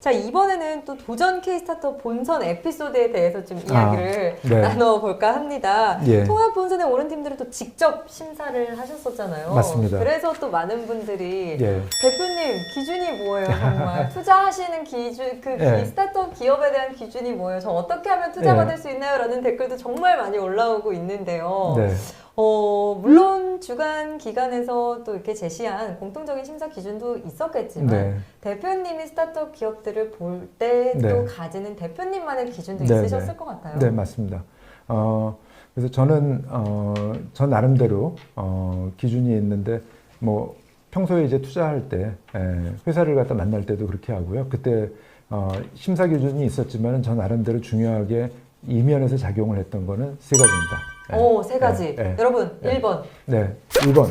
자 이번에는 또 도전 K스타터 본선 에피소드에 대해서 좀 이야기를 네. 나눠볼까 합니다. 예. 통합 본선에 오른 팀들은 또 직접 심사를 하셨었잖아요. 맞습니다. 그래서 또 많은 분들이 예. 대표님 기준이 뭐예요 정말 투자하시는 기준 그 예. 기- 스타트업 기업에 대한 기준이 뭐예요 저 어떻게 하면 투자 예. 받을 수 있나요 라는 댓글도 정말 많이 올라오고 있는데요 네. 어, 물론 주간 기관에서 또 이렇게 제시한 공통적인 심사 기준도 있었겠지만 네. 대표님이 스타트업 기업들을 볼때또 네. 가지는 대표님만의 기준도 네, 있으셨을 네. 것 같아요 네, 맞습니다. 어, 그래서 저는 어, 저 나름대로 어, 기준이 있는데 뭐 평소에 이제 투자할 때 에, 회사를 갖다 만날 때도 그렇게 하고요. 그때 어, 심사 기준이 있었지만 저 나름대로 중요하게 이면에서 작용을 했던 거는 세 가지입니다. 예. 오, 세 가지. 예, 예. 여러분, 예. 1번. 네, 1번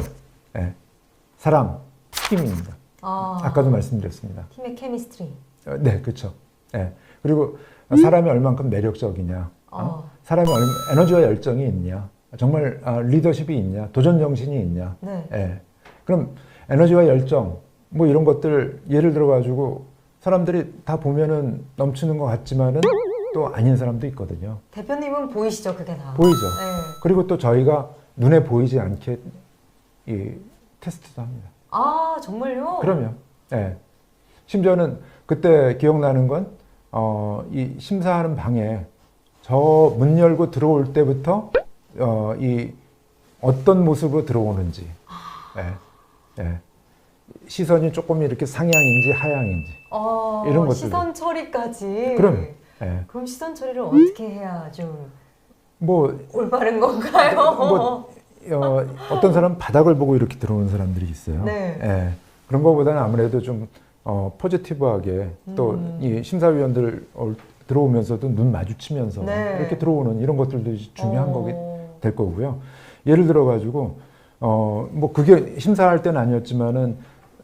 예, 사람, 팀입니다. 아, 아까도 말씀드렸습니다. 팀의 케미스트리. 어, 네, 그렇죠. 예. 그리고 사람이 얼만큼 매력적이냐, 어? 어. 사람이 얼마, 에너지와 열정이 있냐, 정말 아, 리더십이 있냐, 도전 정신이 있냐. 네. 예. 그럼 에너지와 열정 뭐 이런 것들 예를 들어 가지고 사람들이 다 보면은 넘치는 것 같지만은 또 아닌 사람도 있거든요. 대표님은 보이시죠, 그게 다. 보이죠. 네. 그리고 또 저희가 눈에 보이지 않게 이 테스트도 합니다. 아, 정말요? 그럼요. 예. 심지어는 그때 기억나는 건, 어, 이 심사하는 방에 저 문 열고 들어올 때부터, 어, 이 어떤 모습으로 들어오는지, 예. 예. 시선이 조금 이렇게 상향인지 하향인지, 어, 이런 것들도. 시선 처리까지. 그럼 요. 예. 그럼 시선 처리를 어떻게 해야 좀 뭐, 올바른 건가요? 뭐, 어, 어떤 사람은 바닥을 보고 이렇게 들어오는 사람들이 있어요. 네. 예. 그런 것보다는 아무래도 좀 어, 포지티브하게 또 음. 이 심사위원들 올- 들어오면서도 눈 마주치면서 네. 이렇게 들어오는 이런 것들도 중요한 어, 거게 될 거고요. 예를 들어 가지고 어, 뭐 그게 심사할 때는 아니었지만은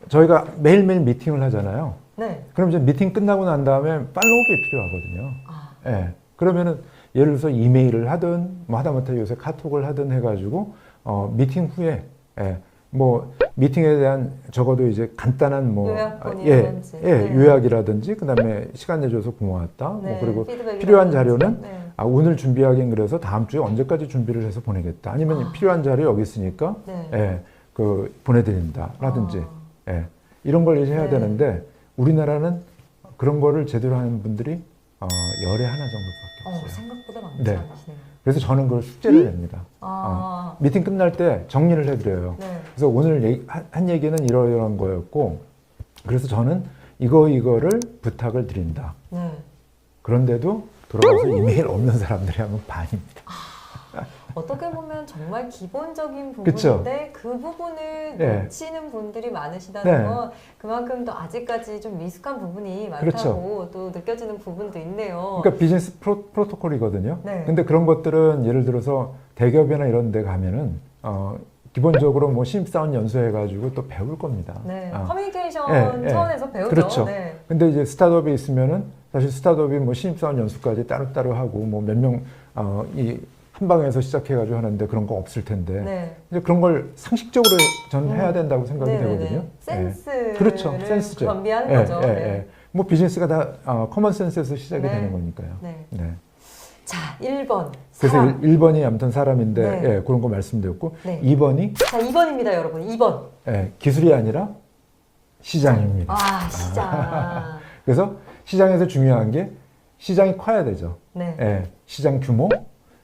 저희가 매일매일 미팅을 하잖아요. 네. 그럼 이제 미팅 끝나고 난 다음에 팔로우업이 필요하거든요. 아, 예. 그러면은 예를 들어서 이메일을 하든 뭐 하다못해 요새 카톡을 하든 해가지고 어, 미팅 후에 예, 뭐 미팅에 대한 적어도 이제 간단한 뭐. 예, 예, 네. 요약이라든지 그다음에 시간 내줘서 고마웠다. 네. 뭐 그리고. 필요한 자료는 네. 아, 오늘 준비하긴 그래서 다음 주에 언제까지 준비를 해서 보내겠다. 아니면 아. 필요한 자료 여기 있으니까 네. 예, 그 보내드린다라든지 아, 예, 이런 걸 이제 해야 네. 되는데 우리나라는 그런 거를 제대로 하는 분들이 어, 열에 하나 정도밖에 어, 없어요. 생각보다 많지 네. 않으시네요. 그래서 저는 그걸 숙제를 냅니다. 아, 미팅 끝날 때 정리를 해드려요. 네. 그래서 오늘 얘기- 한- 한 얘기는 이러이러한 거였고, 그래서 저는 이거 이거를 부탁을 드린다. 네. 그런데도 돌아가서 이메일 없는 사람들이 하면 반입니다. 어떻게 보면 정말 기본적인 그쵸? 부분인데 그 부분을 네. 놓치는 분들이 많으시다는 네. 건 그만큼 또 아직까지 좀 미숙한 부분이 많다고 그렇죠. 또 느껴지는 부분도 있네요. 그러니까 비즈니스 프로, 프로토콜이거든요. 네. 근데 그런 것들은 예를 들어서 대기업이나 이런 데 가면은, 어, 기본적으로 뭐 신입사원 연수해가지고 또 배울 겁니다. 네, 어. 커뮤니케이션 예, 예. 차원에서 배우죠. 그렇죠. 네. 근데 이제 스타트업에 있으면은 사실 스타트업이 뭐 신입사원 연수까지 따로따로 하고 뭐 몇 명, 어, 이 한 방에서 시작해가지고 하는데 그런 거 없을 텐데. 네. 이제 그런 걸 상식적으로 저는 음. 해야 된다고 생각이 네네네. 되거든요. 센스를 예. 그렇죠. 센스죠. 건비하는 예, 거죠. 예, 네. 예. 뭐 비즈니스가 다 어, 커먼 센스에서 시작이 네. 되는 거니까요. 네. 네. 자, 1번. 그래서 사람. 1, 번이 아무튼 사람인데 네. 예, 그런 거 말씀드렸고 네. 2번이 자, 2번입니다, 여러분. 2번. 예, 기술이 아니라 시장입니다. 아, 시장. 그래서 시장에서 중요한 게 시장이 커야 되죠. 네. 예, 시장 규모,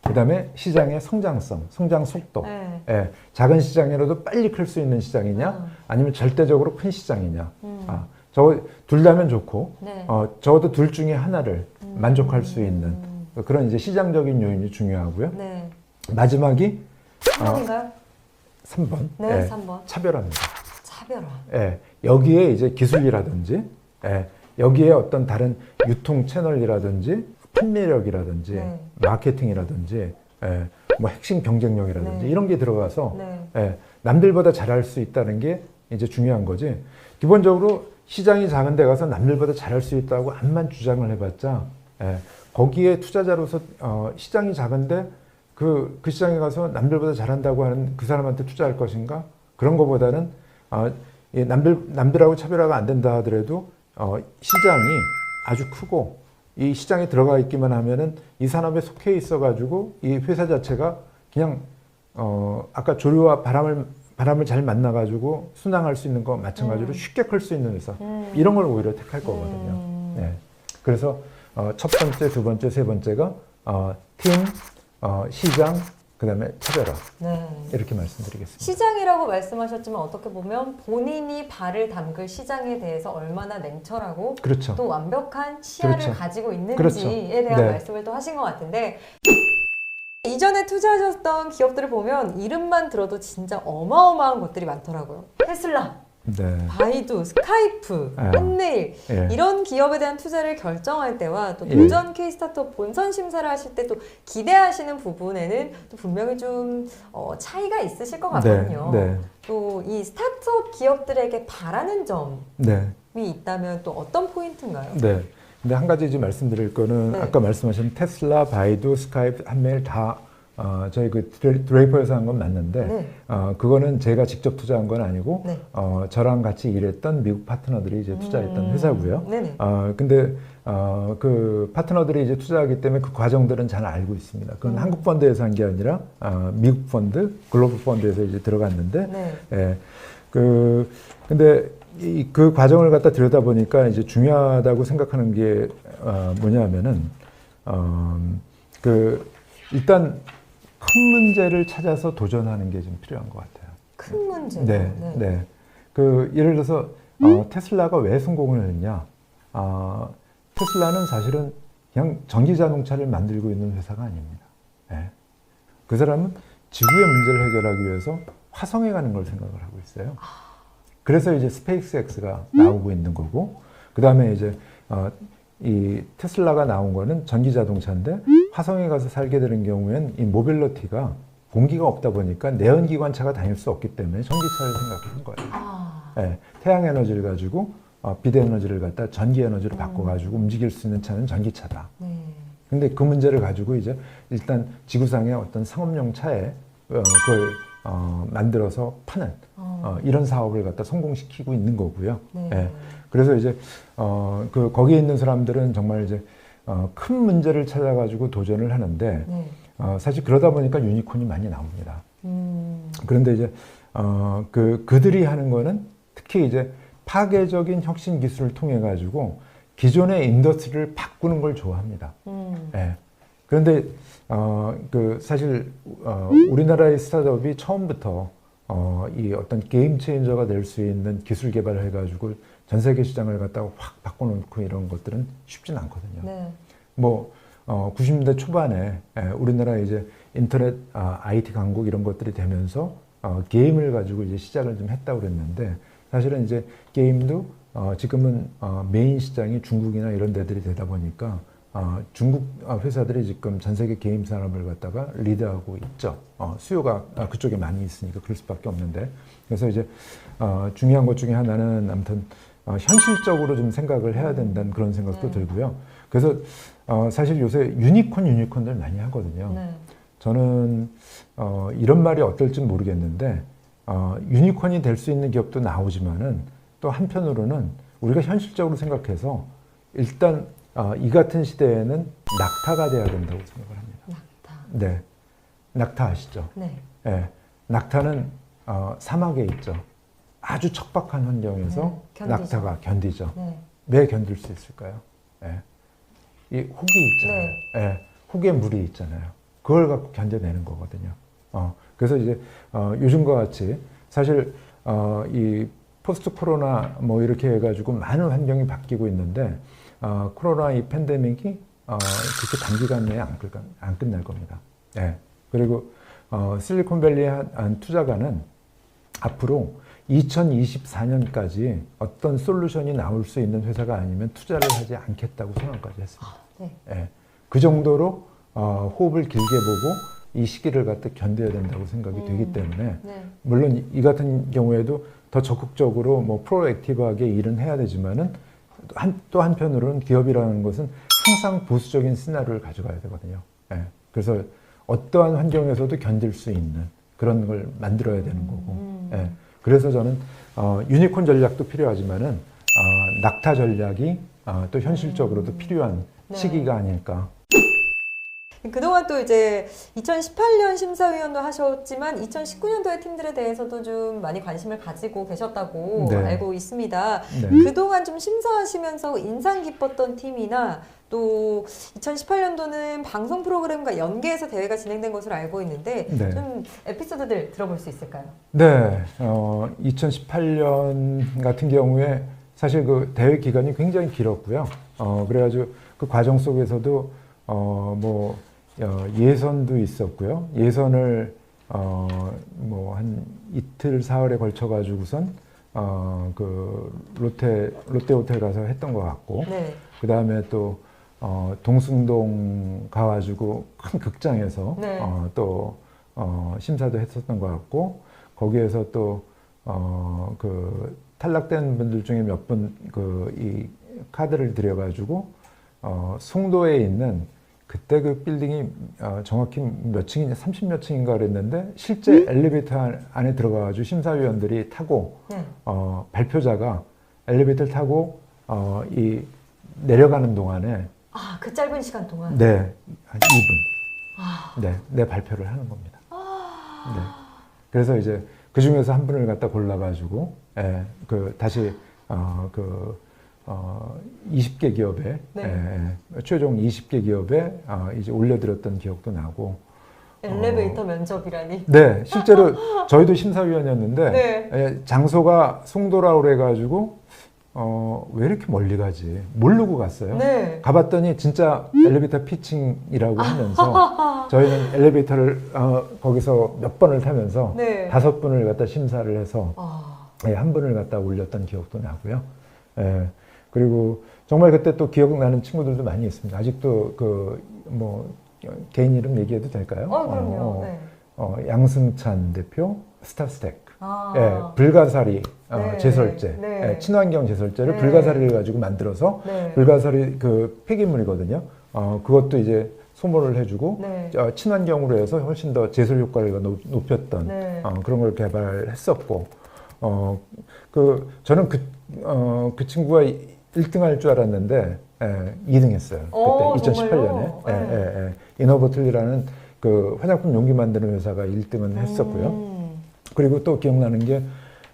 그다음에 시장의 성장성, 성장 속도. 네. 예, 작은 시장이라도 빨리 클 수 있는 시장이냐, 음. 아니면 절대적으로 큰 시장이냐. 음. 아, 저 둘 다면 좋고, 네. 어, 적어도 둘 중에 하나를 음. 만족할 수 있는 음. 그런 이제 시장적인 요인이 중요하고요. 네. 마지막이 3번인가요? 3번. 네, 예, 3번. 차별화입니다. 차별화. 예, 여기에 이제 기술이라든지, 예, 여기에 어떤 다른 유통 채널이라든지, 판매력이라든지, 네. 마케팅이라든지, 예, 뭐 핵심 경쟁력이라든지 네. 이런 게 들어가서 네. 예, 남들보다 잘할 수 있다는 게 이제 중요한 거지. 기본적으로 시장이 작은 데 가서 남들보다 잘할 수 있다고 암만 주장을 해봤자, 예, 거기에 투자자로서 어, 시장이 작은데 그, 그 시장에 가서 남들보다 잘한다고 하는 그 사람한테 투자할 것인가? 그런 것보다는 어, 이 남들, 남들하고 차별화가 안 된다 하더라도 어, 시장이 아주 크고 이 시장에 들어가 있기만 하면은 이 산업에 속해 있어가지고 이 회사 자체가 그냥 어 아까 조류와 바람을 바람을 잘 만나가지고 순항할 수 있는 거 마찬가지로 음. 쉽게 클 수 있는 회사 음. 이런 걸 오히려 택할 거거든요. 음. 네. 그래서 어, 첫 번째, 두 번째, 세 번째가 어, 팀, 어, 시장, 그다음에 차별화 네. 이렇게 말씀드리겠습니다. 시장이라고 말씀하셨지만 어떻게 보면 본인이 발을 담글 시장에 대해서 얼마나 냉철하고 그렇죠. 또 완벽한 시야를 그렇죠. 가지고 있는지에 그렇죠. 대한 네. 말씀을 또 하신 것 같은데 이전에 투자하셨던 기업들을 보면 이름만 들어도 진짜 어마어마한 것들이 많더라고요. 테슬라, 네. 바이두, 스카이프, 아. 한메일 예. 이런 기업에 대한 투자를 결정할 때와 또 예. 도전 K스타트업 본선 심사를 하실 때 또 기대하시는 부분에는 또 분명히 좀 어, 차이가 있으실 것 같거든요. 네. 또이 스타트업 기업들에게 바라는 점이 네. 있다면 또 어떤 포인트인가요? 네. 근데 한 가지 좀 말씀드릴 거는 네. 아까 말씀하신 테슬라, 바이두, 스카이프, 한메일 다 어, 저희 그 드레- 드레이퍼에서 한 건 맞는데 네. 어, 그거는 제가 직접 투자한 건 아니고 네. 어, 저랑 같이 일했던 미국 파트너들이 이제 투자했던 음, 회사고요. 네네. 어, 근데 어, 그 파트너들이 이제 투자하기 때문에 그 과정들은 잘 알고 있습니다. 그건 음. 한국 펀드에서 한 게 아니라 어, 미국 펀드, 글로벌 펀드에서 이제 들어갔는데 네. 예. 그 근데 이 그 과정을 갖다 들여다 보니까 이제 중요하다고 생각하는 게 어, 뭐냐면은 어 그 일단 큰 문제를 찾아서 도전하는 게 좀 필요한 것 같아요. 큰 문제. 네, 네. 그 예를 들어서 어, 테슬라가 왜 성공을 했냐? 아, 테슬라는 사실은 그냥 전기 자동차를 만들고 있는 회사가 아닙니다. 예. 그 사람은 지구의 문제를 해결하기 위해서 화성에 가는 걸 생각을 하고 있어요. 그래서 이제 스페이스X가 나오고 있는 거고, 그 다음에 이제 어, 이 테슬라가 나온 거는 전기 자동차인데 화성에 가서 살게 되는 경우엔 이 모빌리티가 공기가 없다 보니까 내연기관차가 다닐 수 없기 때문에 전기차를 생각한 거예요. 아, 예, 태양 에너지를 가지고 어, 비대 에너지를 갖다 전기 에너지로 바꿔가지고 움직일 수 있는 차는 전기차다. 네. 근데 그 문제를 가지고 이제 일단 지구상의 어떤 상업용 차에 어, 그걸 어, 만들어서 파는 어, 어, 이런 사업을 갖다 성공시키고 있는 거고요. 네. 예. 그래서 이제 어, 그 거기에 있는 사람들은 정말 이제 어, 큰 문제를 찾아가지고 도전을 하는데 네. 어, 사실 그러다 보니까 유니콘이 많이 나옵니다. 음, 그런데 이제 어, 그 그들이 하는 거는 특히 이제 파괴적인 혁신 기술을 통해 가지고 기존의 인더스트리를 바꾸는 걸 좋아합니다. 음, 예. 그런데 어, 그 사실 어, 우리나라의 스타트업이 처음부터 어, 이 어떤 게임 체인저가 될 수 있는 기술 개발을 해가지고 전 세계 시장을 갖다가 확 바꿔놓고 이런 것들은 쉽진 않거든요. 네. 뭐 어, 90년대 초반에 에, 우리나라 이제 인터넷 아, IT 강국 이런 것들이 되면서 어, 게임을 가지고 이제 시작을 좀 했다고 그랬는데 사실은 이제 게임도 어, 지금은 어, 메인 시장이 중국이나 이런 데들이 되다 보니까 어, 중국 어, 회사들이 지금 전 세계 게임 산업을 갖다가 리드하고 있죠. 어, 수요가 어, 그쪽에 많이 있으니까 그럴 수밖에 없는데 그래서 이제 어, 중요한 것 중에 하나는 아무튼 어, 현실적으로 좀 생각을 해야 된다는 그런 생각도 음. 들고요. 그래서 어, 사실 요새 유니콘 유니콘들 많이 하거든요. 네. 저는 어, 이런 말이 어떨지 모르겠는데 어, 유니콘이 될 수 있는 기업도 나오지만은 또 한편으로는 우리가 현실적으로 생각해서 일단 어, 이 같은 시대에는 낙타가 돼야 된다고 생각을 합니다. 낙타. 네, 낙타 아시죠? 네. 예, 낙타는 어, 사막에 있죠. 아주 척박한 환경에서 네. 낙타가 견디죠. 네. 왜 견딜 수 있을까요? 예. 이 혹이 있잖아요. 예. 혹에 물이 있잖아요. 그걸 갖고 견뎌내는 거거든요. 어, 그래서 이제 어, 요즘과 같이 사실 어, 이 포스트 코로나 뭐 이렇게 해가지고 많은 환경이 바뀌고 있는데 어, 코로나 이 팬데믹이 어, 그렇게 단기간 내에 안, 끝, 안 끝날 겁니다. 예. 그리고 어, 실리콘밸리에 한, 한 투자가는 앞으로 2024년까지 어떤 솔루션이 나올 수 있는 회사가 아니면 투자를 하지 않겠다고 선언까지 했습니다. 네. 예. 그 정도로 어, 호흡을 길게 보고 이 시기를 갖다 견뎌야 된다고 생각이 되기 음. 때문에 네. 물론 이- 이 같은 경우에도 더 적극적으로 뭐 프로액티브하게 일은 해야 되지만은 한, 또 한편으로는 기업이라는 것은 항상 보수적인 시나리오를 가져가야 되거든요. 예. 그래서 어떠한 환경에서도 견딜 수 있는 그런 걸 만들어야 되는 거고. 음. 예. 그래서 저는 어, 유니콘 전략도 필요하지만은 어, 낙타 전략이 아, 또 현실적으로도 필요한 네. 시기가 아닐까. 그동안 또 이제 2018년 심사위원도 하셨지만 2019년도의 팀들에 대해서도 좀 많이 관심을 가지고 계셨다고 네. 알고 있습니다. 네. 그동안 좀 심사하시면서 인상 깊었던 팀이나 또 2018년도는 방송 프로그램과 연계해서 대회가 진행된 것으로 알고 있는데 네. 좀 에피소드들 들어볼 수 있을까요? 네, 어, 2018년 같은 경우에 사실 그 대회 기간이 굉장히 길었고요. 어, 그래가지고 그 과정 속에서도 어, 뭐 어, 예선도 있었고요. 예선을 어, 뭐 한 이틀 사흘에 걸쳐 가지고선 어, 그 롯데 롯데 호텔 가서 했던 것 같고, 네. 그 다음에 또 어, 동숭동 가가지고 큰 극장에서 네. 어, 또 어, 심사도 했었던 것 같고 거기에서 또 어, 그 탈락된 분들 중에 몇 분 그 이 카드를 들여가지고 어, 송도에 있는 그때 그 빌딩이 어, 정확히 몇 층이냐 30몇 층인가 그랬는데 실제 엘리베이터 안- 안에 들어가가지고 심사위원들이 타고 네. 어, 발표자가 엘리베이터를 타고 어, 이 내려가는 동안에 아, 그 짧은 시간 동안. 네, 한 2분. 아. 네, 내 발표를 하는 겁니다. 네. 그래서 이제 그 중에서 한 분을 갖다 골라가지고, 예, 그 다시 어, 그 어, 20개 기업에 네. 예, 예, 최종 20개 기업에 어, 이제 올려드렸던 기억도 나고, 엘리베이터 면접이라니. 네, 실제로 저희도 심사위원이었는데 네. 예, 장소가 송도라 그래가지고 어, 왜 이렇게 멀리 가지? 모르고 갔어요. 네. 가봤더니 진짜 엘리베이터 피칭이라고 하면서 저희는 엘리베이터를 어, 거기서 몇 번을 타면서 네. 다섯 분을 갖다 심사를 해서 아. 예, 한 분을 갖다 올렸던 기억도 나고요. 예, 그리고 정말 그때 또 기억나는 친구들도 많이 있습니다. 아직도 그 뭐 개인 이름 얘기해도 될까요? 어, 그럼요. 어, 네. 어, 양승찬 대표 스타스텍. 아. 예, 불가사리 어, 네, 제설제, 네. 예, 친환경 제설제를 네. 불가사리를 가지고 만들어서 네. 불가사리 그 폐기물이거든요. 어, 그것도 이제 소모를 해주고 네. 어, 친환경으로 해서 훨씬 더 제설 효과를 높, 높였던 네. 어, 그런 걸 개발했었고, 어, 그 저는 그, 어, 그 친구가 1등 할 줄 알았는데 예, 2등 했어요. 어, 그때 2018년에 정말요? 예, 네. 예, 예. 이노버틀리라는 그 화장품 용기 만드는 회사가 1등은 했었고요. 음. 그리고 또 기억나는 게,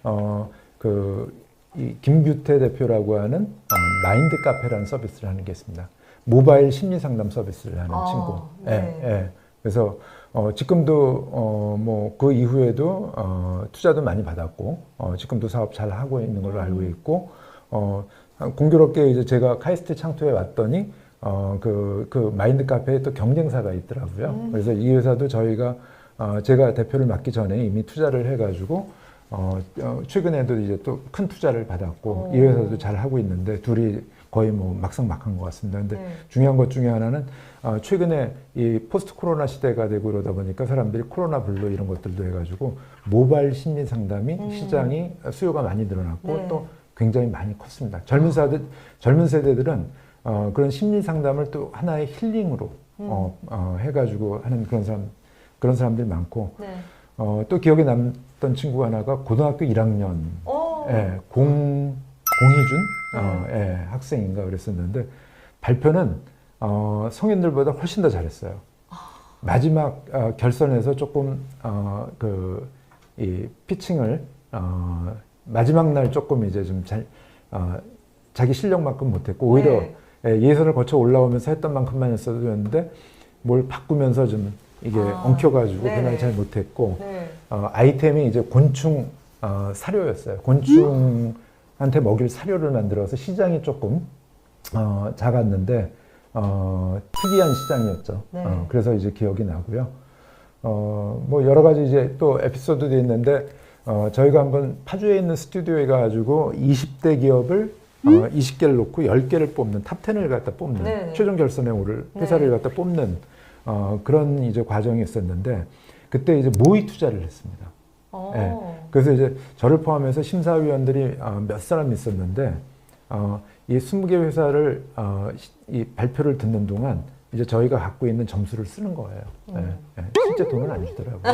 어, 그, 이 김규태 대표라고 하는 어, 마인드 카페라는 서비스를 하는 게 있습니다. 모바일 심리 상담 서비스를 하는 아, 친구. 네. 예, 예. 그래서, 어, 지금도, 어, 뭐, 그 이후에도, 어, 투자도 많이 받았고, 어, 지금도 사업 잘 하고 있는 걸로 알고 음. 있고, 어, 공교롭게 이제 제가 카이스트 창투에 왔더니, 어, 그, 그 마인드 카페에 또 경쟁사가 있더라고요. 음. 그래서 이 회사도 저희가, 어, 제가 대표를 맡기 전에 이미 투자를 해가지고, 어, 어, 최근에도 이제 또 큰 투자를 받았고, 오. 이 회사도 잘 하고 있는데, 둘이 거의 뭐 막상막한 것 같습니다. 근데 네. 중요한 것 중에 하나는, 어, 최근에 이 포스트 코로나 시대가 되고 그러다 보니까 사람들이 코로나 블루 이런 것들도 해가지고, 모바일 심리 상담이 음. 시장이 수요가 많이 늘어났고, 네. 또 굉장히 많이 컸습니다. 젊은 세대, 젊은 세대들은 어, 그런 심리 상담을 또 하나의 힐링으로 음. 어, 어, 해가지고 하는 그런 사람 그런 사람들이 많고 네. 어, 또 기억에 남던 친구 하나가 고등학교 1학년 어. 예, 공 공희준 어, 예, 학생인가 그랬었는데 발표는 어, 성인들보다 훨씬 더 잘했어요. 마지막 어, 결선에서 조금 어, 그 이 피칭을 어, 마지막 날 조금 이제 좀 잘 어, 자기 실력만큼 못했고 오히려 네. 예, 예선을 거쳐 올라오면서 했던 만큼만 했어도 되는데 뭘 바꾸면서 좀 이게 아, 엉켜가지고 네네. 그날 잘 못했고 네. 어, 아이템이 이제 곤충 어, 사료였어요. 곤충한테 먹일 사료를 만들어서 시장이 조금 어, 작았는데 어, 특이한 시장이었죠. 네. 어, 그래서 이제 기억이 나고요. 어, 뭐 여러 가지 이제 또 에피소드도 있는데 어, 저희가 한번 파주에 있는 스튜디오에 가가지고 20대 기업을 어, 20개를 놓고 10개를 뽑는 탑 10을 갖다 뽑는 네네. 최종 결선에 오를 회사를 갖다 뽑는 어, 그런 이제 과정이 있었는데 그때 이제 모의 투자를 했습니다. 어. 네. 그래서 이제 저를 포함해서 심사위원들이 어, 몇 사람 있었는데 어, 이 20개 회사를 어, 시- 이 발표를 듣는 동안 이제 저희가 갖고 있는 점수를 쓰는 거예요. 네, 음. 네. 실제 돈은 아니더라고요. 네,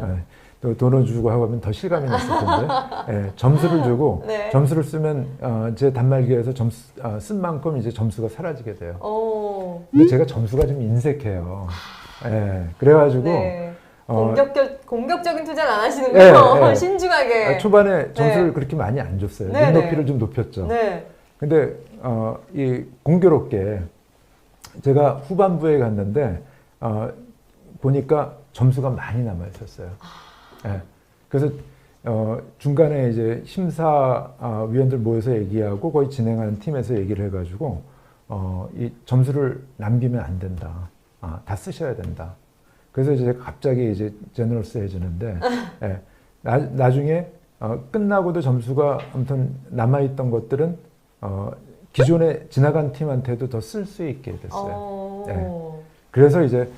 네, 네. 또 돈을 주고 하고 하면 더 실감이 났을 텐데 예, 점수를 주고 네. 점수를 쓰면 어, 제 단말기에서 점수 어, 쓴 만큼 이제 점수가 사라지게 돼요. 어. 근데 제가 점수가 좀 인색해요. 예, 그래가지고 네. 어, 공격적 공격적인 투자는 안 네, 하시는군요. 네. 신중하게. 아, 초반에 점수를 네. 그렇게 많이 안 줬어요. 네, 눈높이를 네. 좀 높였죠. 네. 근데 어, 이 공교롭게 제가 후반부에 갔는데 어, 보니까 점수가 많이 남아 있었어요. 예. 그래서 어, 중간에 이제 심사 아, 위원들 모여서 얘기하고 거의 진행하는 팀에서 얘기를 해가지고 어, 이 점수를 남기면 안 된다. 아, 다 쓰셔야 된다. 그래서 이제 갑자기 이제 제너럴스 해주는데 예. 나, 나중에 어, 끝나고도 점수가 아무튼 남아있던 것들은 어, 기존에 지나간 팀한테도 더 쓸 수 있게 됐어요. 어. 네. 그래서 이제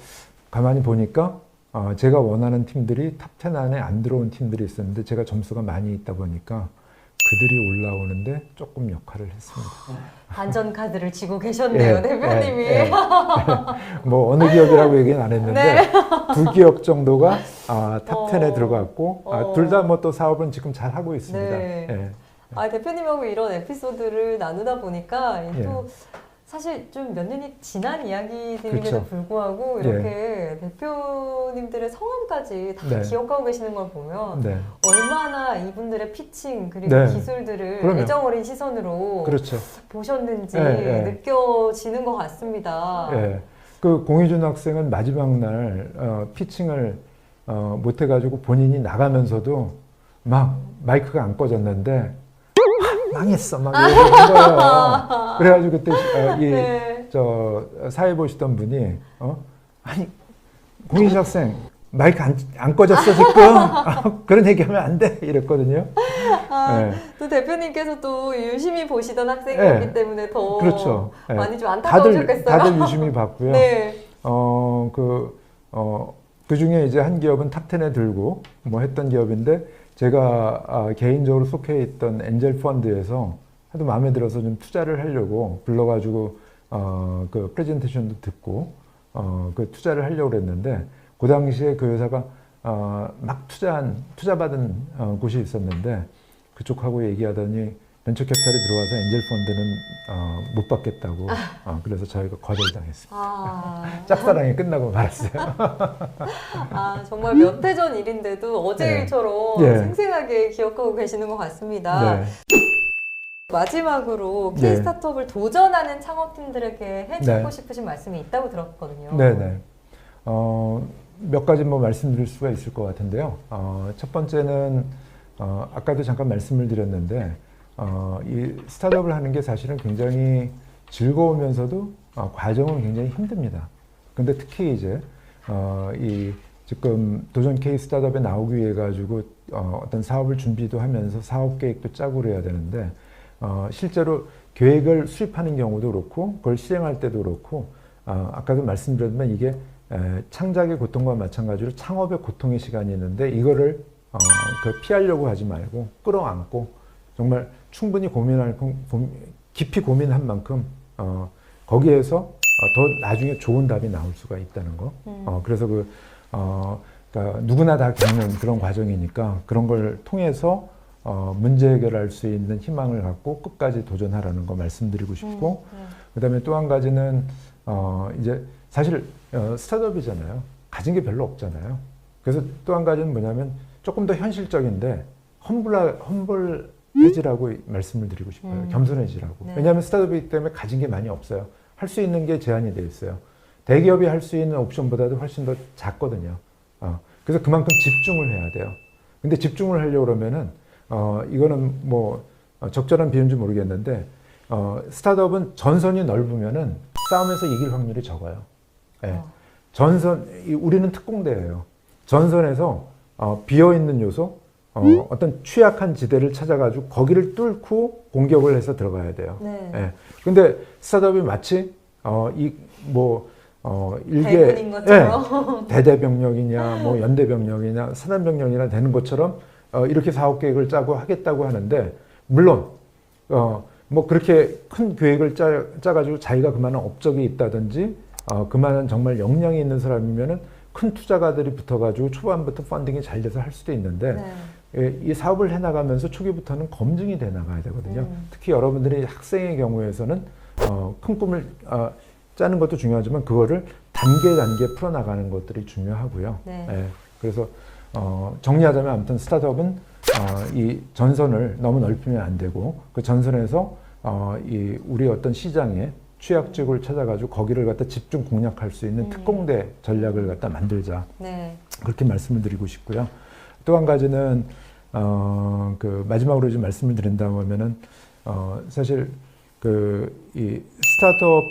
가만히 보니까 어, 제가 원하는 팀들이 탑10 안에 안 들어온 팀들이 있었는데 제가 점수가 많이 있다 보니까 그들이 올라오는데 조금 역할을 했습니다. 반전 카드를 쥐고 계셨네요, 예, 대표님이. 예, 예. 뭐 어느 기업이라고 얘기는 안 했는데 네. 두 기업 정도가 아, 탑 10에 어. 들어갔고 어. 둘다 뭐 또 사업은 지금 잘 하고 있습니다. 네. 예. 아, 대표님하고 이런 에피소드를 나누다 보니까 예. 또 사실 좀 몇 년이 지난 이야기들임에도 그렇죠. 불구하고 이렇게 대표님들의 성함까지 다 네. 기억하고 계시는 걸 보면 네. 얼마나 이분들의 피칭 그리고 네. 기술들을 그럼요. 애정 어린 시선으로 그렇죠. 보셨는지 예, 예. 느껴지는 것 같습니다. 예. 그 공희준 학생은 마지막 날 어, 피칭을 어, 못 해가지고 본인이 나가면서도 막 마이크가 안 꺼졌는데 아, 망했어 막 이러는 거예요. 그래가지고 그때 어, 이, 네. 저 사회 보시던 분이 어? 아니 공희준 학생 마이크 안, 안 꺼졌어 지금 아, 그런 얘기하면 안 돼 이랬거든요. 아, 예. 또 대표님께서 또 유심히 보시던 학생이었기 네. 때문에 더 그렇죠. 예. 많이 좀 다들 안타까우셨겠어요. 다들 유심히 봤고요. 네. 어, 그, 어, 그 중에 이제 한 기업은 탑10에 들고 뭐 했던 기업인데 제가 아, 개인적으로 속해 있던 엔젤 펀드에서 하도 마음에 들어서 좀 투자를 하려고 불러가지고 어, 그 프레젠테이션도 듣고 어, 그 투자를 하려고 그랬는데 그 당시에 그 회사가 어, 막 투자한, 투자받은 어, 곳이 있었는데 그쪽하고 얘기하더니 벤처 캐피탈이 들어와서 엔젤 펀드는 어, 못 받겠다고 어, 그래서 저희가 거절당했습니다. 아, 짝사랑이 끝나고 말았어요. 아, 정말 몇 해 전 일인데도 어제 네. 일처럼 예. 생생하게 기억하고 계시는 것 같습니다. 네. 마지막으로 네. K스타트업을 도전하는 창업팀들에게 해주고 네. 싶으신 말씀이 있다고 들었거든요. 네네. 어, 몇 가지 뭐 말씀드릴 수가 있을 것 같은데요. 어, 첫 번째는 어, 아까도 잠깐 말씀을 드렸는데 어, 이 스타트업을 하는 게 사실은 굉장히 즐거우면서도 어, 과정은 굉장히 힘듭니다. 근데 특히 이제 어, 이 지금 도전 K 스타트업에 나오기 위해 가지고 어, 어떤 사업을 준비도 하면서 사업 계획도 짜고 그래야 되는데 어, 실제로 계획을 수립하는 경우도 그렇고 그걸 실행할 때도 그렇고 어, 아까도 말씀드렸지만 이게 에, 창작의 고통과 마찬가지로 창업의 고통의 시간이 있는데 이거를 어, 그 피하려고 하지 말고 끌어안고 정말 충분히 고민할 깊이 고민한 만큼 어, 거기에서 어, 더 나중에 좋은 답이 나올 수가 있다는 거. 음. 어, 그래서 그 어, 그러니까 누구나 다 겪는 그런 과정이니까 그런 걸 통해서 어, 문제 해결할 수 있는 희망을 갖고 끝까지 도전하라는 거 말씀드리고 싶고 음, 음. 그다음에 또 한 가지는 어 이제 사실 어, 스타트업이잖아요. 가진 게 별로 없잖아요. 그래서 또 한 가지는 뭐냐면 조금 더 현실적인데 험블 해지라고 말씀을 드리고 싶어요. 음. 겸손해지라고. 네. 왜냐하면 스타트업이기 때문에 가진 게 많이 없어요. 할 수 있는 게 제한이 돼 있어요. 대기업이 할 수 있는 옵션보다도 훨씬 더 작거든요. 어, 그래서 그만큼 집중을 해야 돼요. 근데 집중을 하려고 그러면은 어, 이거는 뭐 어, 적절한 비유인지 모르겠는데 어, 스타트업은 전선이 넓으면은 싸움에서 이길 확률이 적어요. 예. 어. 전선 이- 우리는 특공대예요. 전선에서 어, 비어 있는 요소, 어, 어떤 취약한 지대를 찾아가지고 거기를 뚫고 공격을 해서 들어가야 돼요. 네. 예. 근데 스타트업이 마치 어, 이뭐 어, 일개 대군인 것처럼. 예, 대대병력이냐, 뭐 연대병력이냐, 사단병력이나 되는 것처럼 어, 이렇게 사업 계획을 짜고 하겠다고 하는데 물론 어, 뭐 그렇게 큰 계획을 짜, 짜가지고 자기가 그만한 업적이 있다든지 어, 그만한 정말 역량이 있는 사람이면은 큰 투자가들이 붙어가지고 초반부터 펀딩이 잘 돼서 할 수도 있는데 네. 예, 이 사업을 해나가면서 초기부터는 검증이 돼 나가야 되거든요. 음. 특히 여러분들이 학생의 경우에서는 어, 큰 꿈을 어, 짜는 것도 중요하지만 그거를 단계 단계 풀어나가는 것들이 중요하고요. 네. 예, 그래서 어, 정리하자면 아무튼 스타트업은 어, 이 전선을 너무 넓히면 안 되고 그 전선에서 어, 이 우리 어떤 시장에 취약직을 찾아가지고 거기를 갖다 집중 공략할 수 있는 음. 특공대 전략을 갖다 만들자. 네. 그렇게 말씀을 드리고 싶고요. 또 한 가지는 어, 그 마지막으로 좀 말씀을 드린다면은 어, 사실 그 이 스타트업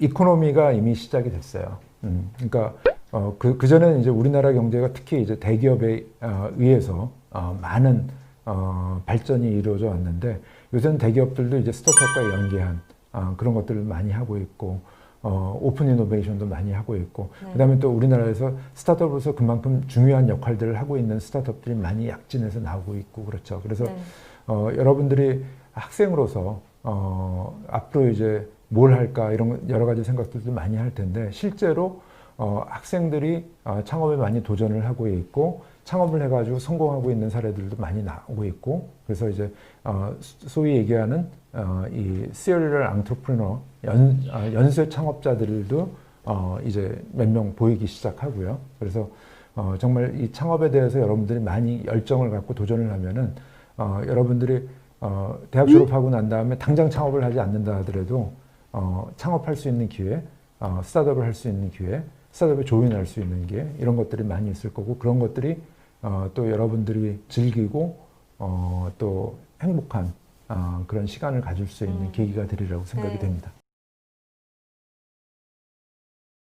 이코노미가 이미 시작이 됐어요. 음, 그러니까 어, 그, 그전에는 이제 우리나라 경제가 특히 이제 대기업에 어, 의해서 어, 많은 어, 발전이 이루어져 왔는데 요새는 대기업들도 이제 스타트업과 연계한 어, 그런 것들을 많이 하고 있고 어, 오픈 이노베이션도 많이 하고 있고 네. 그다음에 또 우리나라에서 스타트업으로서 그만큼 중요한 역할들을 하고 있는 스타트업들이 많이 약진해서 나오고 있고 그렇죠. 그래서 네. 어, 여러분들이 학생으로서 어, 앞으로 이제 뭘 할까 이런 여러 가지 생각들도 많이 할 텐데 실제로 어, 학생들이 어, 창업에 많이 도전을 하고 있고 창업을 해가지고 성공하고 있는 사례들도 많이 나오고 있고 그래서 이제 어, 소- 소위 얘기하는 어, 이 serial entrepreneur 연, 어, 연쇄 창업자들도 어, 이제 몇 명 보이기 시작하고요. 그래서 어, 정말 이 창업에 대해서 여러분들이 많이 열정을 갖고 도전을 하면은 어, 여러분들이 어, 대학 졸업하고 난 다음에 당장 창업을 하지 않는다 하더라도 어, 창업할 수 있는 기회, 어, 스타트업을 할 수 있는 기회, 스타트업에 조인할 수 있는 기회 이런 것들이 많이 있을 거고 그런 것들이 어, 또 여러분들이 즐기고 어, 또 행복한 어, 그런 시간을 가질 수 있는 음. 계기가 되리라고 생각이 네. 됩니다.